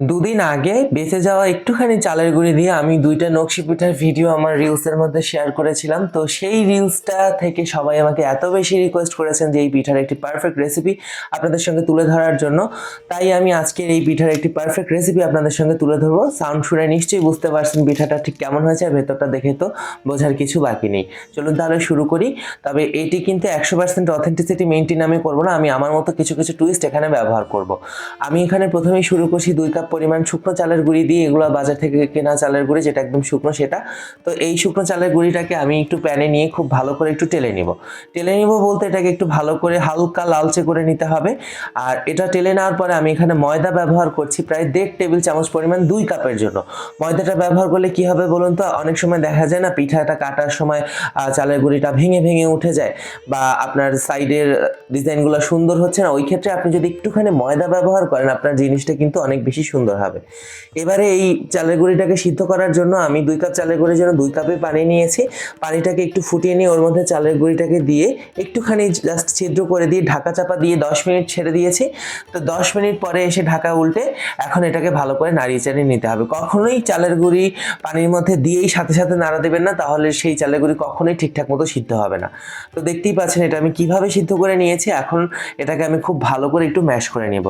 দুদিন আগে বেঁচে যাওয়া একটুখানি চালের গুঁড়ি দিয়ে আমি দুইটা নকশি পিঠার ভিডিও আমার রিলসের মধ্যে শেয়ার করেছিলাম। তো সেই রিলসটা থেকে সবাই আমাকে এত বেশি রিকোয়েস্ট করেছেন যে এই পিঠার একটি পারফেক্ট রেসিপি আপনাদের সঙ্গে তুলে ধরার জন্য। তাই আমি আজকের এই পিঠার একটি পারফেক্ট রেসিপি আপনাদের সঙ্গে তুলে ধরবো। সাউন্ড শুনে নিশ্চয়ই বুঝতে পারছেন পিঠাটা ঠিক কেমন হয়েছে, আর ভেতরটা দেখে তো বোঝার কিছু বাকি নেই। চলুন তাহলে শুরু করি। তবে এটি কিন্তু একশো পার্সেন্ট অথেন্টিসিটি মেনটেন আমি করব না, আমি আমার মতো কিছু কিছু টুইস্ট এখানে ব্যবহার করব। আমি এখানে প্রথমেই শুরু করছি দুই কাপ পরিমাণ শুকনো চালের গুঁড়ি দিয়ে এগুলো বাজার থেকে কেনা চালের গুঁড়ি, যেটা একদম শুকনো সেটা। তো এই শুকনো চালের গুঁড়িটাকে আমি একটু প্যানে নিয়ে খুব ভালো করে একটু টেলে নিব। টেলে নিব বলতে এটাকে একটু ভালো করে হালকা লালচে করে নিতে হবে। আর এটা টেলে নেওয়ার পরে আমি এখানে ময়দা ব্যবহার করছি প্রায় দেড় টেবিল চামচ পরিমাণ দুই কাপের জন্য। ময়দাটা ব্যবহার করলে কি হবে বলুন তো, অনেক সময় দেখা যায় না পিঠাটা কাটার সময় চালের গুঁড়িটা ভেঙে ভেঙে উঠে যায় বা আপনার সাইডের ডিজাইনগুলো সুন্দর হচ্ছে না। ওই ক্ষেত্রে আপনি যদি একটুখানি ময়দা ব্যবহার করেন, আপনার জিনিসটা কিন্তু অনেক বেশি সুন্দর হবে। এবারে এই চালের গুঁড়িটাকে সিদ্ধ করার জন্য আমি দুই কাপ চালের গুঁড়ির জন্য দুই কাপে পানি নিয়েছি। পানিটাকে একটু ফুটিয়ে নিয়ে ওর মধ্যে চালের গুঁড়িটাকে দিয়ে একটুখানি জাস্ট ছিদ্র করে দিয়ে ঢাকা চাপা দিয়ে দশ মিনিট ছেড়ে দিয়েছি। তো দশ মিনিট পরে এসে ঢাকা উল্টে এখন এটাকে ভালো করে নাড়িয়ে চাড়িয়ে নিতে হবে। কখনোই চালের গুঁড়ি পানির মধ্যে দিয়েই সাথে সাথে নাড়া দেবেন না, তাহলে সেই চালের গুঁড়ি কখনোই ঠিকঠাক মতো সিদ্ধ হবে না। তো দেখতেই পাচ্ছেন এটা আমি কীভাবে সিদ্ধ করে নিয়েছি, এখন এটাকে আমি খুব ভালো করে একটু ম্যাশ করে নেব।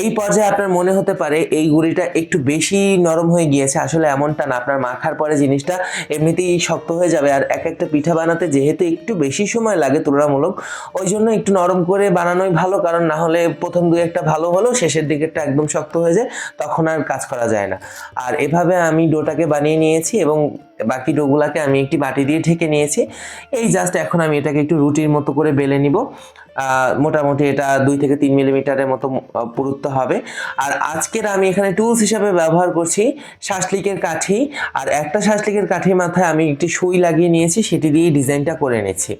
এই পর্যায়ে আপনার মনে হতে পারে এই গুঁড়িটা একটু বেশি নরম হয়ে গিয়েছে। আসলে এমনটা না, আপনার মাখার পরে জিনিসটা এমনিতেই শক্ত হয়ে যাবে। আর এক একটা পিঠা বানাতে যেহেতু একটু বেশি সময় লাগে তুলনামূলক, ওই জন্য একটু নরম করে বানানোই ভালো। কারণ না হলে প্রথম দুই একটা ভালো হলো শেষের দিকেরটা একদম শক্ত হয়ে যায়, তখন আর কাজ করা যায় না। আর এভাবে আমি ডোটাকে বানিয়ে নিয়েছি এবং বাকি ডোগুলাকে আমি একটি বাটি দিয়ে ঢেকে নিয়েছি। এই জাস্ট এখন আমি এটাকে একটু রুটির মতো করে বেলে নিব। মোটামুটি এটা দুই থেকে তিন মিলিমিটারের মতো পুরুত্ব হবে। আর আজকের আমি এখানে টুলস হিসাবে ব্যবহার করছি শাসলিকের কাঠি। আর একটা শাসলিকের কাঠির মাথায় আমি একটি সুই লাগিয়ে নিয়েছি, সেটি দিয়ে ডিজাইনটা করে নিয়েছি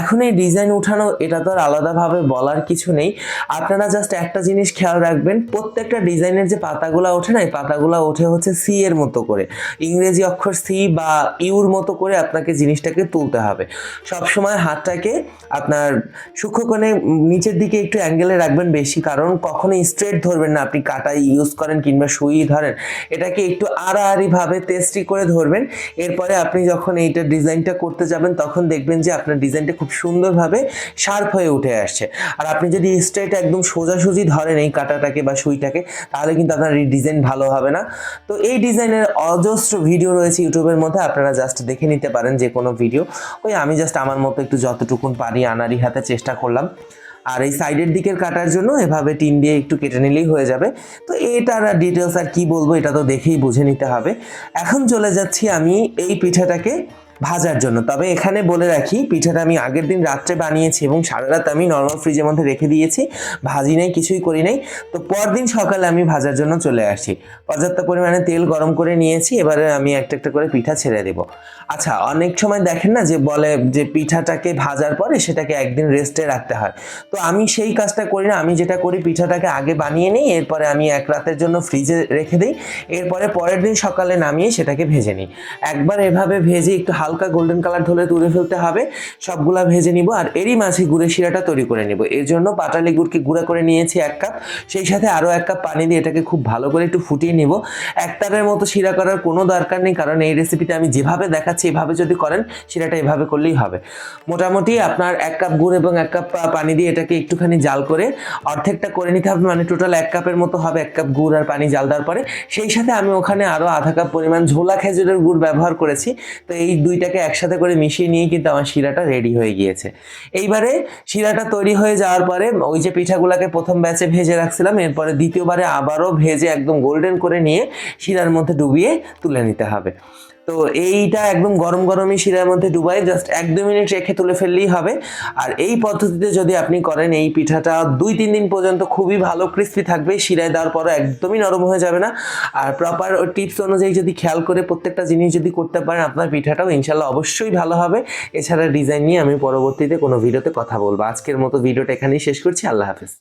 এখন এই ডিজাইন উঠানো, এটা তো আর আলাদাভাবে বলার কিছু নেই। আপনারা জাস্ট একটা জিনিস খেয়াল রাখবেন, প্রত্যেকটা ডিজাইনের যে পাতাগুলো ওঠে না, এই পাতাগুলো ওঠে হচ্ছে সি এর মতো করে। ইংরেজি অক্ষর সি বা ইউর মতো করে আপনাকে জিনিসটাকে তুলতে হবে। সবসময় হাতটাকে আপনার সূক্ষ্মকোণে নিচের দিকে একটু অ্যাঙ্গেলে রাখবেন বেশি, কারণ কখনোই স্ট্রেট ধরবেন না। আপনি কাটাই ইউজ করেন কিংবা সুই ধরেন, এটাকে একটু আড়াআড়িভাবে তেস্টি করে ধরবেন। এরপরে আপনি যখন এইটা ডিজাইনটা করতে যাবেন, তখন দেখবেন যে আপনার ডিজাইনটা খুব সুন্দরভাবে শার্প হয়ে উঠে আসছে। আর আপনি যদি স্ট্রেট একদম সোজাসুজি ধরেন এই কাটাটাকে বা সুইটাকে, তাহলে কিন্তু আপনার এই ডিজাইন ভালো হবে না। তো এই ডিজাইনের অজস্র ভিডিও রয়েছে ইউটিউবের মধ্যে আপনারা জাস্ট দেখে নিতে পারেন যে কোনো ভিডিও ওই আমি জাস্ট আমার মতো একটু যতটুকুন পারি আনারি হাতে চেষ্টা করলাম। আর এই সাইডের দিকের কাটার জন্য এভাবে টিন দিয়ে একটু কেটে নিলেই হয়ে যাবে। তো এটার আর ডিটেলস আর কী বলব, এটা তো দেখেই বুঝে নিতে হবে। এখন চলে যাচ্ছি আমি এই পিঠাটাকে ভাজার জন্য। তবে এখানে বলে রাখি, পিঠাটা আমি আগের দিন রাত্রে বানিয়েছি এবং সারা রাত আমি নর্মাল ফ্রিজের মধ্যে রেখে দিয়েছি। ভাজি নাই, কিছুই করি নাই। তো পরদিন সকালে আমি ভাজার জন্য চলে আসি পর্যাপ্ত পরিমাণে তেল গরম করে নিয়েছি, এবারে আমি একটা একটা করে পিঠা ছেড়ে দেব। আচ্ছা অনেক সময় দেখেন না যে বলে যে পিঠাটাকে ভাজার পরে সেটাকে একদিন রেস্টে রাখতে হয়। তো আমি সেই কাজটা করি না, আমি যেটা করি পিঠাটাকে আগে বানিয়ে নিই, এরপরে আমি এক রাতের জন্য ফ্রিজে রেখে দিই। এরপরে পরের দিন সকালে নামিয়ে সেটাকে ভেজে নিই। একবার এভাবে ভেজে একটু হালকা গোল্ডেন কালার ধরে তুলে ফেলতে হবে। সবগুলা ভেজে নিব আর এরই মাঝে গুড়ের শিরাটা তৈরি করে নিব। এর জন্য পাটালি গুড়কে গুঁড়া করে নিয়েছি এক কাপ। সেই সাথে আরও এক কাপ পানি দিয়ে এটাকে খুব ভালো করে একটু ফুটিয়ে নিব। একতারের মতো শিরা করার কোনো দরকার নেই, কারণ এই রেসিপিতে আমি যেভাবে দেখাচ্ছি, এভাবে যদি করেন, শিরাটা এভাবে করলেই হবে। মোটামুটি আপনার এক কাপ গুড় এবং এক কাপ পানি দিয়ে এটাকে একটুখানি জাল করে অর্ধেকটা করে নিতে হবে মানে টোটাল এক কাপের মতো হবে, এক কাপ গুড় আর পানি জাল দেওয়ার পরে। সেই সাথে আমি ওখানে আরও আধা কাপ পরিমাণ ঝোলা খেজুরের গুড় ব্যবহার করেছি। তো এই দুইটাকে একসাথে করে মিশিয়ে নিয়ে কিন্তু আমার শিরাটা রেডি হয়ে গিয়েছে। এইবারে শিরাটা তৈরি হয়ে যাওয়ার পরে ওই যে পিঠাগুলোকে প্রথম ব্যাচে ভেজে রাখছিলাম, এরপরে দ্বিতীয়বারে আবারও ভেজে একদম গোল্ডেন করে নিয়ে শিরার মধ্যে ডুবিয়ে তুলে নিতে হবে। তো এইটা একদম গরম গরমই শিরার মধ্যে ডুবাই জাস্ট এক দু মিনিট রেখে তুলে ফেললেই হবে। আর এই পদ্ধতিতে যদি আপনি করেন, এই পিঠাটা দুই তিন দিন পর্যন্ত খুবই ভালো ক্রিস্পি থাকবে, শিরায় দেওয়ার পরও একদমই নরম হয়ে যাবে না। আর প্রপার টিপস অনুযায়ী যদি খেয়াল করে প্রত্যেকটা জিনিস যদি করতে পারেন, আপনার পিঠাটাও ইনশাল্লাহ অবশ্যই ভালো হবে। এছাড়া ডিজাইন নিয়ে আমি পরবর্তীতে কোনো ভিডিওতে কথা বলব। আজকের মতো ভিডিওটা এখানেই শেষ করছি। আল্লাহ হাফেজ।